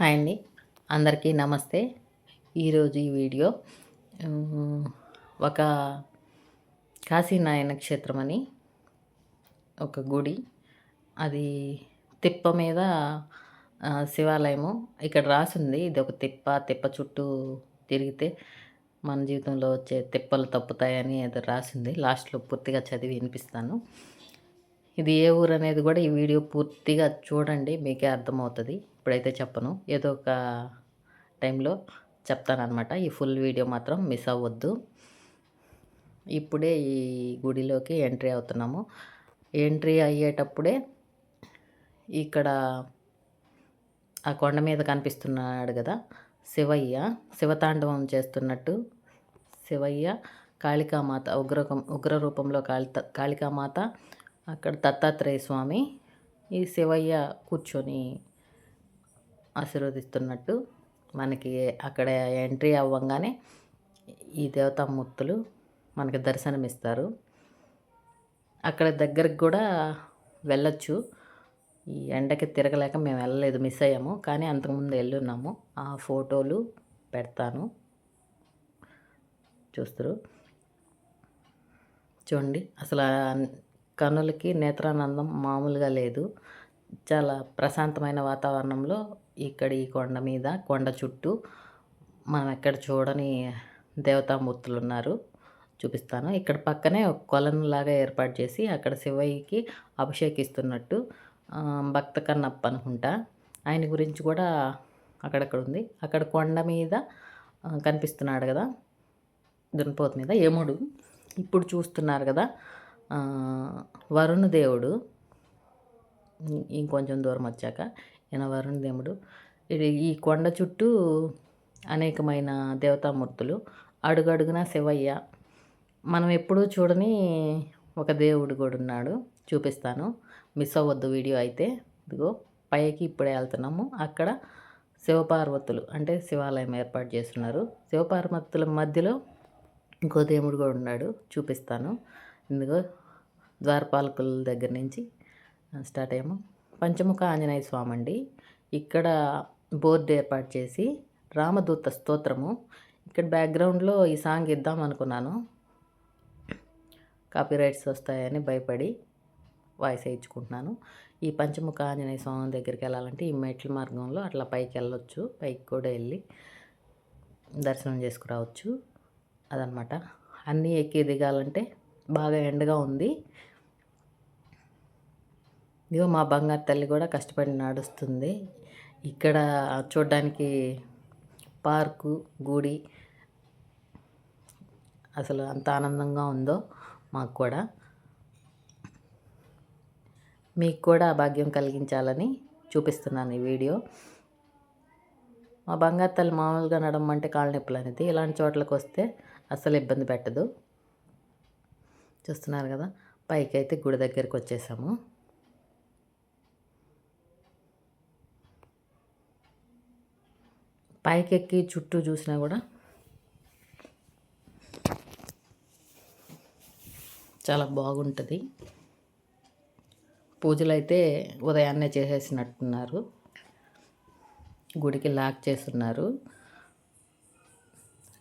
Hi అండి. అందరికీ నమస్తే. ఈరోజు ఈ వీడియో ఒక కాశీనాయన క్షేత్రం అని ఒక గుడి. అది తిప్ప మీద శివాలయము. ఇక్కడ రాసింది ఇది ఒక తిప్ప తిప్ప చుట్టూ తిరిగితే మన జీవితంలో వచ్చే తిప్పలు తప్పుతాయని అది రాసింది. లాస్ట్లో పూర్తిగా చదివి వినిపిస్తాను. ఇది ఏ ఊరు అనేది కూడా ఈ వీడియో పూర్తిగా చూడండి మీకే అర్థమవుతుంది. ఇప్పుడైతే చెప్పను. ఏదో ఒక టైంలో చెప్తానమాట ఈ ఫుల్ వీడియో మాత్రం మిస్ అవ్వద్దు. ఇప్పుడే ఈ గుడిలోకి ఎంట్రీ అవుతున్నాము. ఎంట్రీ అయ్యేటప్పుడే ఇక్కడ ఆ కొండ మీద కనిపిస్తున్నాడు కదా శివయ్య. శివతాండవం చేస్తున్నట్టు శివయ్య కాళికామాత ఉగ్ర ఉగ్ర రూపంలో కాళి కాళికామాత అక్కడ దత్తాత్రేయ స్వామి. ఈ శివయ్య కూర్చొని ఆశీర్వదిస్తున్నట్టు మనకి అక్కడ ఎంట్రీ అవ్వగానే ఈ దేవతామూర్తులు మనకి దర్శనమిస్తారు. అక్కడ దగ్గరికి కూడా వెళ్ళొచ్చు. ఈ ఎండకి తిరగలేక మేము వెళ్ళలేదు మిస్ అయ్యాము. కానీ అంతకుముందు వెళ్ళున్నాము. ఆ ఫోటోలు పెడతాను. చూస్తారు. చూడండి అసలు కనులకి నేత్రానందం మామూలుగా లేదు. చాలా ప్రశాంతమైన వాతావరణంలో ఇక్కడ ఈ కొండ మీద కొండ చుట్టూ మనం ఎక్కడ చూడని దేవతామూర్తులు ఉన్నారు చూపిస్తాను. ఇక్కడ పక్కనే ఒక కొలనులాగా ఏర్పాటు చేసి అక్కడ శివయ్యకి అభిషేకిస్తున్నట్టు భక్త కన్నప్ప అనుకుంటా. ఆయన గురించి కూడా అక్కడక్కడ ఉంది. అక్కడ కొండ మీద కనిపిస్తున్నాడు కదా దునిపోతు మీద యముడు. ఇప్పుడు చూస్తున్నారు కదా వరుణ దేవుడు. ఇంకొంచెం దూరం వచ్చాక. ఈయన వరుణ దేవుడు. ఇది ఈ కొండ చుట్టూ అనేకమైన దేవతామూర్తులు. అడుగడుగున శివయ్య. మనం ఎప్పుడూ చూడని ఒక దేవుడు కూడా ఉన్నాడు. చూపిస్తాను. మిస్ అవ్వద్దు వీడియో అయితే. ఇదిగో పైకి ఇప్పుడే వెళ్తున్నాము. అక్కడ శివపార్వతులు అంటే శివాలయం ఏర్పాటు చేస్తున్నారు. శివపార్వతుల మధ్యలో ఇంకో దేవుడు కూడా ఉన్నాడు. చూపిస్తాను. ఇందుగో ద్వారపాలకుల దగ్గర నుంచి స్టార్ట్ అయ్యాము. పంచముఖ ఆంజనేయ స్వామి అండి ఇక్కడ బోర్డు ఏర్పాటు చేసి రామదూత స్తోత్రము. ఇక్కడ బ్యాక్గ్రౌండ్లో ఈ సాంగ్ ఇద్దాం అనుకున్నాను. కాపీరైట్స్ వస్తాయని భయపడి వాయిస్ వేయించుకుంటున్నాను. ఈ పంచముఖ ఆంజనేయ స్వామి దగ్గరికి వెళ్ళాలంటే ఈ మెట్ల మార్గంలో అట్లా పైకి వెళ్ళొచ్చు. పైకి కూడా వెళ్ళి దర్శనం చేసుకురావచ్చు. అదనమాట. అన్నీ ఎక్కి దిగాలంటే బాగా ఎండగా ఉంది. ఇదిగో మా బంగారు తల్లి కూడా కష్టపడి నడుస్తుంది. ఇక్కడ చూడడానికి పార్కు గుడి అసలు అంత ఆనందంగా ఉందో మాకు కూడా. మీకు కూడా భాగ్యం కలిగించాలని చూపిస్తున్నాను ఈ వీడియో. మా బంగారు తల్లి మామూలుగా నడమంటే కాళ్ళ నొప్పులు అనేది ఇలాంటి చోట్లకు వస్తే అసలు ఇబ్బంది పెట్టదు. చూస్తున్నారు కదా? పైకి అయితే గుడి దగ్గరికి వచ్చేసాము. పైకెక్కి చుట్టూ చూసినా కూడా చాలా బాగుంటుంది. పూజలు అయితే ఉదయాన్నే చేసేసినట్టున్నారు. గుడికి లాక్ చేస్తున్నారు.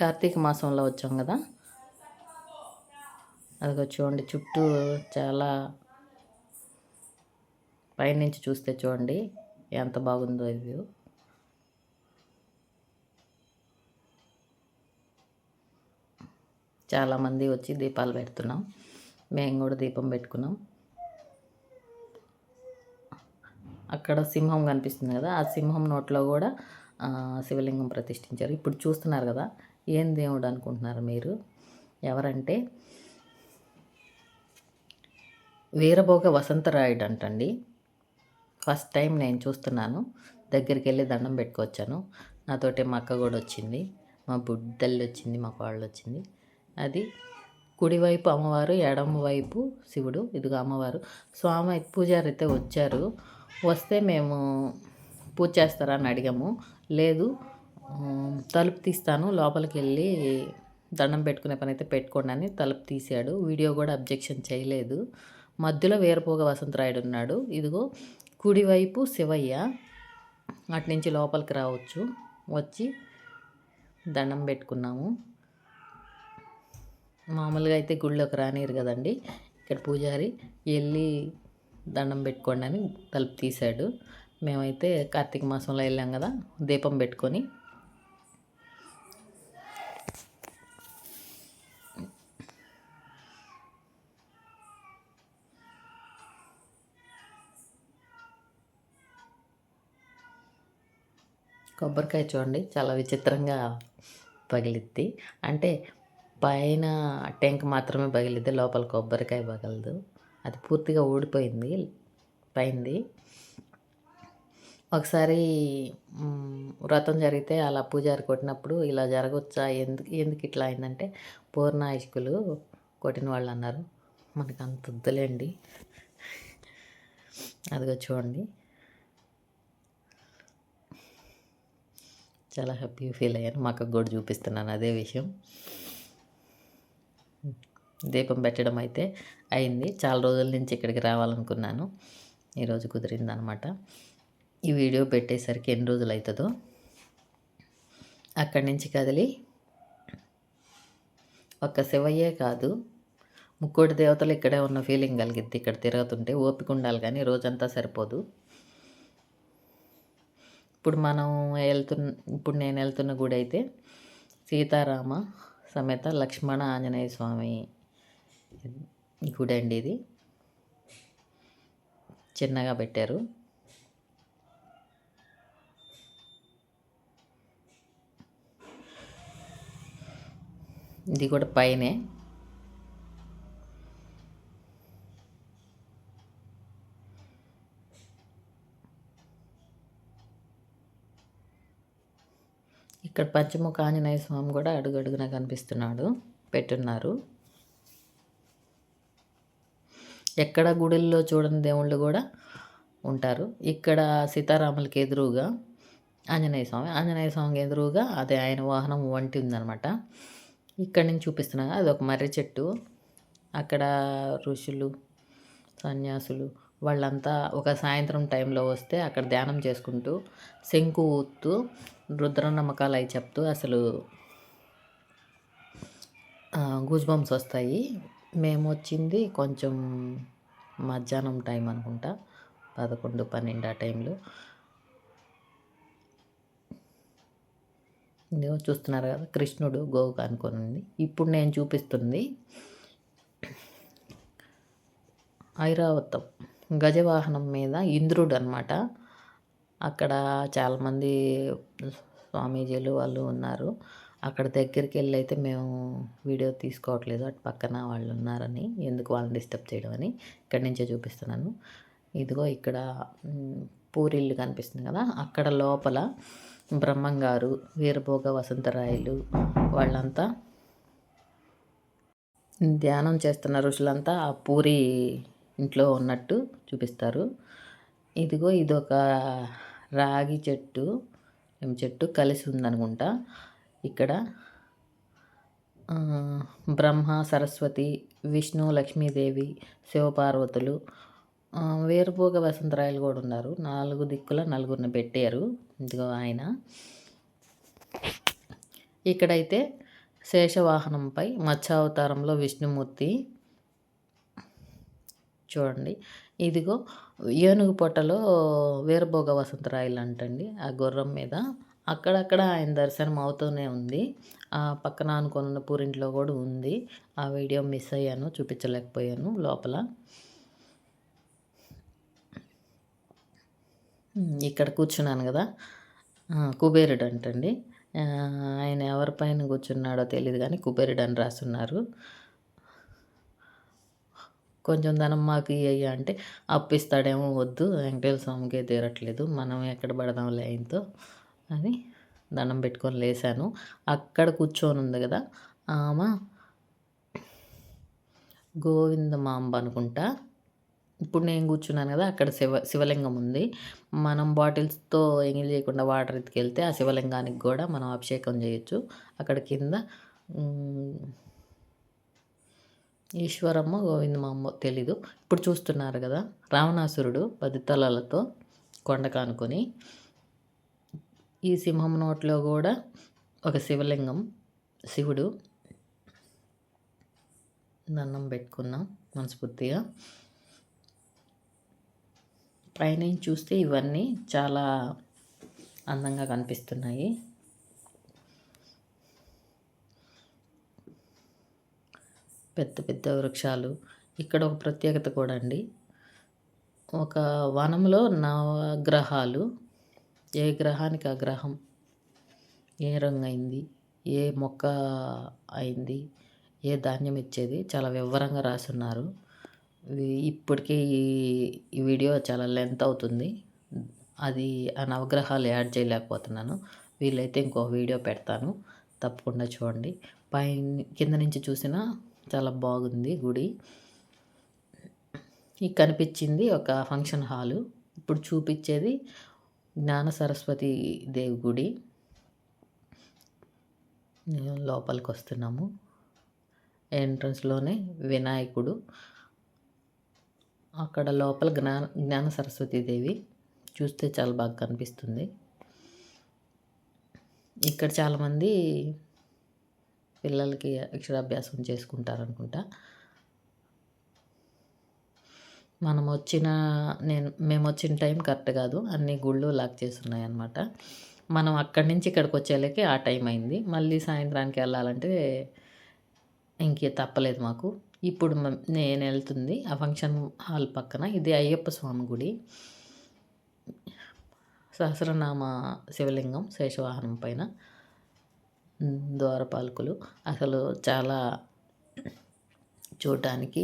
కార్తీక మాసంలో వచ్చాం కదా. అదిగో చూడండి చుట్టూ చాలా పైనుంచి చూస్తే చూడండి ఎంత బాగుందో ఇది. చాలామంది వచ్చి దీపాలు పెడుతున్నాం. మేము కూడా దీపం పెట్టుకున్నాం. అక్కడ సింహం కనిపిస్తుంది కదా ఆ సింహం నోట్లో కూడా శివలింగం ప్రతిష్ఠించారు. ఇప్పుడు చూస్తున్నారు కదా ఏం దేవుడు అనుకుంటున్నారు మీరు? ఎవరంటే వీరభోగ వసంతరాయుడు అంటండి. ఫస్ట్ టైం నేను చూస్తున్నాను. దగ్గరికి వెళ్ళి దండం పెట్టుకొచ్చాను. నాతోటి మా అక్క కూడా వచ్చింది. మా బుడ్డల్లి వచ్చింది మా కోళ్ళు వచ్చింది. అది కుడివైపు అమ్మవారు ఎడమవైపు శివుడు ఇదిగో అమ్మవారు. స్వామి పూజారి అయితే వచ్చారు. వస్తే మేము పూజ చేస్తారా అని అడిగాము. లేదు తలుపు తీస్తాను లోపలికి వెళ్ళి దండం పెట్టుకునే పని అయితే పెట్టుకోండి అని తలుపు తీశాడు. వీడియో కూడా అబ్జెక్షన్ చేయలేదు. మధ్యలో వీరపోగ వసంతరాయుడు ఉన్నాడు. ఇదిగో కుడివైపు శివయ్య అటు నుంచి లోపలికి రావచ్చు. వచ్చి దండం పెట్టుకున్నాము. మామూలుగా అయితే గుళ్ళోకి రానిరు కదండి. ఇక్కడ పూజారి వెళ్ళి దండం పెట్టుకోండి అని తలుపు తీశాడు. మేమైతే కార్తీక మాసంలో వెళ్ళాం కదా దీపం పెట్టుకొని. కొబ్బరికాయ చూడండి చాలా విచిత్రంగా పగిలిద్ది. అంటే పైన టెంక్ మాత్రమే పగిలిద్ది లోపల కొబ్బరికాయ పగలదు. అది పూర్తిగా ఊడిపోయింది పైంది. ఒకసారి వ్రతం జరిగితే అలా పూజారి కొట్టినప్పుడు ఇలా జరగవచ్చా ఎందుకు ఎందుకు ఇట్లా అయిందంటే పూర్ణాయుష్కులు కొట్టిన వాళ్ళు అన్నారు. మనకు అంత వద్దులేండి. అదిగో చూడండి. చాలా హ్యాపీ ఫీల్ అయ్యాను. మా అక్కకు కూడా చూపిస్తున్నాను అదే విషయం. దీపం పెట్టడం అయితే అయింది. చాలా రోజుల నుంచి ఇక్కడికి రావాలనుకున్నాను. ఈరోజు కుదిరిందనమాట. ఈ వీడియో పెట్టేసరికి ఎన్ని రోజులు అవుతుందో అక్కడి నుంచి కదిలి ఒక్క శివయ్యే కాదు ముక్కోటి దేవతలు ఇక్కడే ఉన్న ఫీలింగ్ కలిగిద్ది. ఇక్కడ తిరుగుతుంటే ఓపిక ఉండాలి కానీ రోజంతా సరిపోదు. ఇప్పుడు మనం వెళ్తున్న ఇప్పుడు నేను వెళ్తున్న గుడి అయితే సీతారామ సమేత లక్ష్మణ ఆంజనేయ స్వామి గుడి అండి ఇది. చిన్నగా పెట్టారు. ఇది కూడా పైనే. ఇక్కడ పంచముఖ ఆంజనేయ స్వామి కూడా అడుగడుగున కనిపిస్తున్నాడు పెట్టున్నారు. ఎక్కడ గుడిల్లో చూడని దేవుళ్ళు కూడా ఉంటారు. ఇక్కడ సీతారాములకి ఎదురుగా ఆంజనేయ స్వామి ఆంజనేయ స్వామికి ఎదురుగా అదే ఆయన వాహనం వంటి ఉందనమాట ఇక్కడ నుంచి చూపిస్తున్నా అది ఒక మర్రి చెట్టు. అక్కడ ఋషులు సన్యాసులు వాళ్ళంతా ఒక సాయంత్రం టైంలో వస్తే అక్కడ ధ్యానం చేసుకుంటూ శంకు ఊత్తూ రుద్ర నమ్మకాలు అవి చెప్తూ అసలు గూజ్ బంప్స్ వస్తాయి. మేము వచ్చింది కొంచెం మధ్యాహ్నం టైం అనుకుంటా పదకొండు పన్నెండు ఆ టైంలో. ఇదిగో చూస్తున్నారు కదా కృష్ణుడు గోవుకు అనుకొని ఉంది. ఇప్పుడు నేను చూపిస్తుంది ఐరావతం గజవాహనం మీద ఇంద్రుడు అనమాట అక్కడ చాలామంది స్వామీజీలు వాళ్ళు ఉన్నారు. అక్కడ దగ్గరికి వెళ్ళి అయితే మేము వీడియో తీసుకోవట్లేదు. అటు పక్కన వాళ్ళు ఉన్నారని ఎందుకు వాళ్ళని డిస్టర్బ్ చేయడం అని ఇక్కడి నుంచే చూపిస్తున్నాను. ఇదిగో ఇక్కడ పూరిల్లు కనిపిస్తుంది కదా అక్కడ లోపల బ్రహ్మంగారు వీరభోగ వసంతరాయలు వాళ్ళంతా ధ్యానం చేస్తున్న ఋషులంతా ఆ పూరి ఇంట్లో ఉన్నట్టు చూపిస్తారు. ఇదిగో ఇదొక రాగి చెట్టు చెట్టు కలిసి ఉందనుకుంటా. ఇక్కడ బ్రహ్మ సరస్వతి విష్ణు లక్ష్మీదేవి శివపార్వతులు వేరుపోగ వసంతరాయలు కూడా ఉన్నారు. నాలుగు దిక్కుల నలుగురిని పెట్టారు. ఇదిగో ఆయన. ఇక్కడైతే శేషవాహనంపై మత్స్యావతారంలో విష్ణుమూర్తి చూడండి. ఇదిగో ఏనుగు పొట్టలో వేరుభోగ వసంతరాయలు అంటండి ఆ గుర్రం మీద అక్కడక్కడ ఆయన దర్శనం అవుతూనే ఉంది. ఆ పక్కన అనుకున్న పూరింట్లో కూడా ఉంది. ఆ వీడియో మిస్ అయ్యాను చూపించలేకపోయాను లోపల. ఇక్కడ కూర్చున్నాను కదా. కుబేరుడు అంటండి. ఆయన ఎవరిపైన కూర్చున్నాడో తెలియదు కానీ కుబేరుడు అని రాస్తున్నారు కొంచెం ధనం మాకు ఇయ్య అంటే అప్పిస్తాడేమో వద్దు వెంకటేశ్వర స్వామికే తీరట్లేదు. మనం ఎక్కడ పడదాం లైన్తో అని దండం పెట్టుకొని లేసాను. అక్కడ కూర్చొని ఉంది కదా. ఆమె గోవిందమాంబ అనుకుంటా. ఇప్పుడు నేను కూర్చున్నాను కదా అక్కడ శివ శివలింగం ఉంది. మనం బాటిల్స్తో ఎంగిల్ చేయకుండా వాటర్ ఎత్తుకెళ్తే ఆ శివలింగానికి కూడా మనం అభిషేకం చేయొచ్చు. అక్కడ కింద ఈశ్వరమ్మ గోవిందమ్మ తెలీదు. ఇప్పుడు చూస్తున్నారు కదా రావణాసురుడు పది తలలతో కొండ కానుకొని ఈ సింహం నోట్లో కూడా ఒక శివలింగం శివుడు. దండం పెట్టుకున్నాం మనస్ఫూర్తిగా. పైనుంచి చూస్తే ఇవన్నీ చాలా అందంగా కనిపిస్తున్నాయి. పెద్ద పెద్ద వృక్షాలు. ఇక్కడ ఒక ప్రత్యేకత కూడా అండి. ఒక వనంలో నవగ్రహాలు ఏ గ్రహానికి ఆ గ్రహం? ఏ రంగు అయింది ఏ మొక్క అయింది? ఏ ధాన్యం ఇచ్చేది? చాలా వివరంగా రాసున్నారు. ఇప్పటికీ ఈ వీడియో చాలా లెంత్ అవుతుంది. అది ఆ నవగ్రహాలు యాడ్ చేయలేకపోతున్నాను. వీలైతే ఇంకో వీడియో పెడతాను. తప్పకుండా చూడండి. పైన కింద నుంచి చూసినా చాలా బాగుంది గుడి. కనిపించింది ఒక ఫంక్షన్ హాలు. ఇప్పుడు చూపించేది జ్ఞాన సరస్వతి దేవి గుడి. లోపలికి వస్తున్నాము ఎంట్రన్స్లోనే వినాయకుడు. అక్కడ లోపల జ్ఞాన జ్ఞాన సరస్వతి దేవి చూస్తే చాలా బాగా కనిపిస్తుంది. ఇక్కడ చాలామంది పిల్లలకి అక్షరాభ్యాసం చేసుకుంటారనుకుంటా. మనం వచ్చిన నేను మేము వచ్చిన టైం కరెక్ట్ కాదు. అన్ని గుళ్ళు లాక్ చేస్తున్నాయి అన్నమాట మనం అక్కడి నుంచి ఇక్కడికి వచ్చేళ్ళకి ఆ టైం అయింది. మళ్ళీ సాయంత్రానికి వెళ్ళాలంటే ఇంకే తప్పలేదు మాకు. ఇప్పుడు నేను వెళ్తుంది ఆ ఫంక్షన్ హాల్ పక్కన. ఇది అయ్యప్ప స్వామి గుడి. సహస్రనామ శివలింగం శేషవాహనం పైన. ద్వారపాలకులు. అసలు చాలా చూడటానికి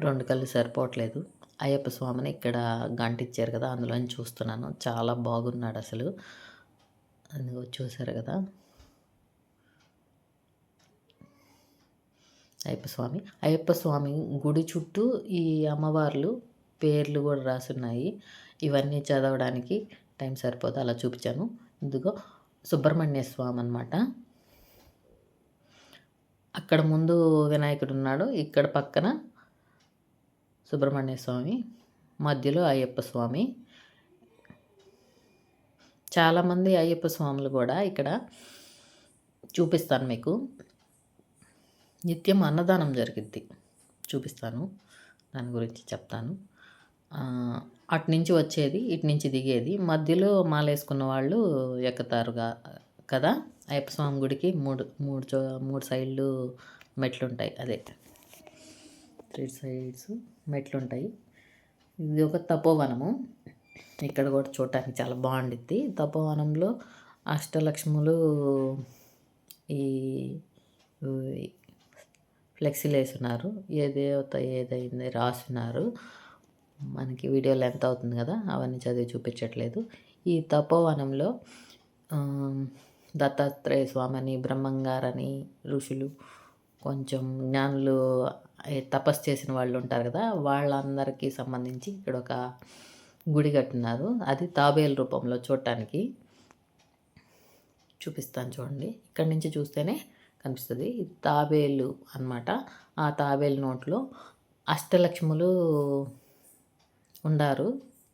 రెండు కళ్ళు సరిపోవట్లేదు. అయ్యప్ప స్వామిని ఇక్కడ గంట ఇచ్చారు కదా అందులో చూస్తున్నాను. చాలా బాగున్నాడు అసలు. అందుకో చూసారు కదా. అయ్యప్ప స్వామి. అయ్యప్ప స్వామి గుడి చుట్టూ ఈ అమ్మవార్లు పేర్లు కూడా రాసున్నాయి. ఇవన్నీ చదవడానికి టైం సరిపోదు అలా చూపించాను. ఇందుకో సుబ్రహ్మణ్య స్వామి అనమాట అక్కడ ముందు వినాయకుడు ఉన్నాడు. ఇక్కడ పక్కన సుబ్రహ్మణ్య స్వామి మధ్యలో అయ్యప్ప స్వామి. చాలామంది అయ్యప్ప స్వాములు కూడా ఇక్కడ చూపిస్తాను మీకు. నిత్యం అన్నదానం జరిగిద్ది. చూపిస్తాను. దాని గురించి చెప్తాను. అటు నుంచి వచ్చేది ఇటు నుంచి దిగేది. మధ్యలో మాలేసుకున్న వాళ్ళు ఎక్కుతారుగా కదా? అయ్యప్ప స్వామి గుడికి మూడు మూడు చో మూడు సైడ్లు మెట్లుంటాయి అదే త్రీ సైడ్స్ మెట్లు ఉంటాయి ఇది ఒక తపోవనము. ఇక్కడ కూడా చూడటానికి చాలా బాగుండిద్ది. తపోవనంలో అష్టలక్ష్ములు ఈ ఫ్లెక్సీలు వేస్తున్నారు ఏ దేవత ఏదైంది రాసున్నారు మనకి వీడియో లెంత్ అవుతుంది కదా అవన్నీ చదివి చూపించట్లేదు. ఈ తపోవనంలో దత్తాత్రేయ స్వామిని బ్రహ్మంగారని ఋషులు కొంచెం జ్ఞానులు తపస్సు చేసిన వాళ్ళు ఉంటారు కదా వాళ్ళందరికీ సంబంధించి ఇక్కడ ఒక గుడి కట్టినారు. అది తాబేలు రూపంలో చూడటానికి చూపిస్తాను చూడండి. ఇక్కడి నుంచి చూస్తేనే కనిపిస్తుంది. తాబేలు అనమాట ఆ తాబేలు నోట్లో అష్టలక్ష్ములు ఉండారు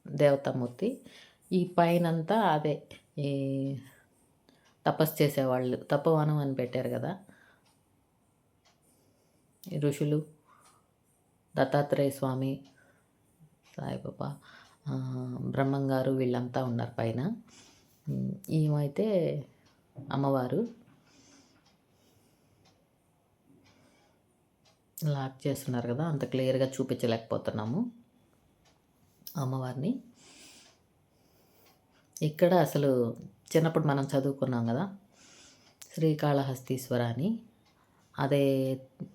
దేవతామూర్తి. ఈ పైనంతా అదే ఈ తపస్సు చేసేవాళ్ళు తపవనం అని పెట్టారు కదా ఋషులు. దత్తాత్రేయ స్వామి సాయిబాబా బ్రహ్మంగారు వీళ్ళంతా ఉన్నారు పైన. ఈమైతే అమ్మవారు లాక్ చేస్తున్నారు కదా అంత క్లియర్గా చూపించలేకపోతున్నాము అమ్మవారిని. ఇక్కడ అసలు చిన్నప్పుడు మనం చదువుకున్నాం కదా శ్రీకాళహస్తీశ్వర అని అదే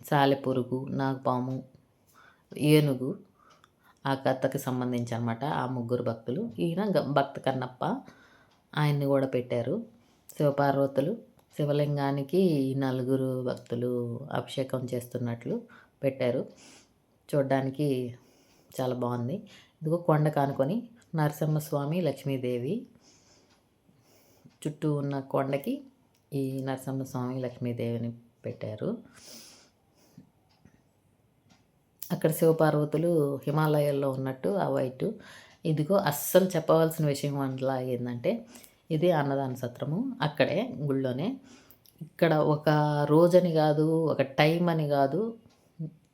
సాలెపురుగు నాగపాము ఏనుగు ఆ కథకి సంబంధించి అనమాట ఆ ముగ్గురు భక్తులు. ఈయన భక్త కన్నప్ప ఆయన్ని కూడా పెట్టారు. శివపార్వతులు శివలింగానికి నలుగురు భక్తులు అభిషేకం చేస్తున్నట్లు పెట్టారు. చూడ్డానికి చాలా బాగుంది. ఇదిగో కొండ కానుకొని నరసింహస్వామి లక్ష్మీదేవి చుట్టూ ఉన్న కొండకి ఈ నరసింహస్వామి లక్ష్మీదేవిని పెట్టారు. అక్కడ శివపార్వతులు హిమాలయాల్లో ఉన్నట్టు ఆ వైట్. ఇదిగో అస్సలు చెప్పవలసిన విషయం అట్లా ఏంటంటే ఇది అన్నదాన సత్రము. అక్కడే గుళ్ళోనే. ఇక్కడ ఒక రోజని కాదు ఒక టైం అని కాదు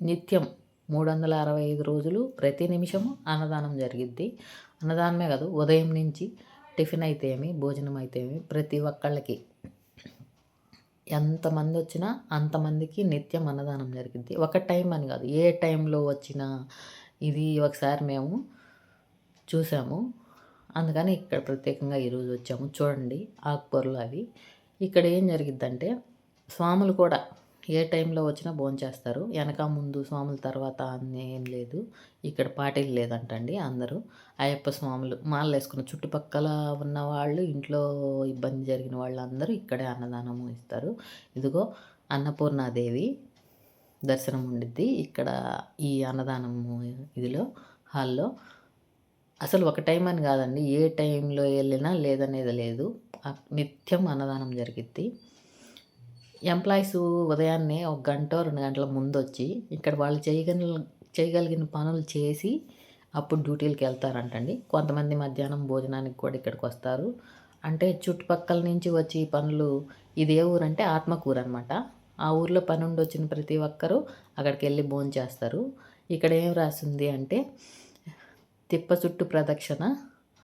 నిత్యం మూడు వందల అరవై ఐదు రోజులు ప్రతి నిమిషము అన్నదానం జరిగిద్ది. అన్నదానమే కాదు ఉదయం నుంచి టిఫిన్ అయితే ఏమి భోజనం అయితే ఏమి ప్రతి ఒక్కళ్ళకి ఎంతమంది వచ్చినా అంతమందికి నిత్యం అన్నదానం జరిగింది ఒక టైం అని కాదు. ఏ టైంలో వచ్చినా ఇది ఒకసారి మేము చూసాము. అందుకని ఇక్కడ ప్రత్యేకంగా ఈరోజు వచ్చాము. చూడండి ఆకుకూరలు అవి. ఇక్కడ ఏం జరిగిద్దంటే స్వాములు కూడా ఏ టైంలో వచ్చినా భోంచేస్తారు. వెనక ముందు స్వాముల తర్వాత అని ఏం లేదు. ఇక్కడ పార్టీలు లేదంటండి అందరూ. అయ్యప్ప స్వాములు మాలలు వేసుకున్న చుట్టుపక్కల ఉన్న వాళ్ళు ఇంట్లో ఇబ్బంది జరిగిన వాళ్ళందరూ ఇక్కడే అన్నదానము ఇస్తారు. ఇదిగో అన్నపూర్ణాదేవి దర్శనం ఉండిద్ది ఇక్కడ ఈ అన్నదానము ఇదిలో హాల్లో. అసలు ఒక టైం అని కాదండి ఏ టైంలో వెళ్ళినా లేదనేది లేదు. నిత్యం అన్నదానం జరిగిద్ది. ఎంప్లాయీస్ ఉదయాన్నే ఒక గంట రెండు గంటల ముందు వచ్చి ఇక్కడ వాళ్ళు చేయగల చేయగలిగిన పనులు చేసి అప్పుడు డ్యూటీలకు వెళ్తారంటండి. కొంతమంది మధ్యాహ్నం భోజనానికి కూడా ఇక్కడికి వస్తారు. అంటే చుట్టుపక్కల నుంచి వచ్చి పనులు ఇదే ఊరంటే ఊరు అంటే ఆత్మకూరు అనమాట ఆ ఊర్లో పని ఉండి వచ్చిన ప్రతి ఒక్కరూ అక్కడికి వెళ్ళి భోజనం చేస్తారు ఇక్కడ ఏం రాసింది అంటే తిప్ప చుట్టూ ప్రదక్షిణ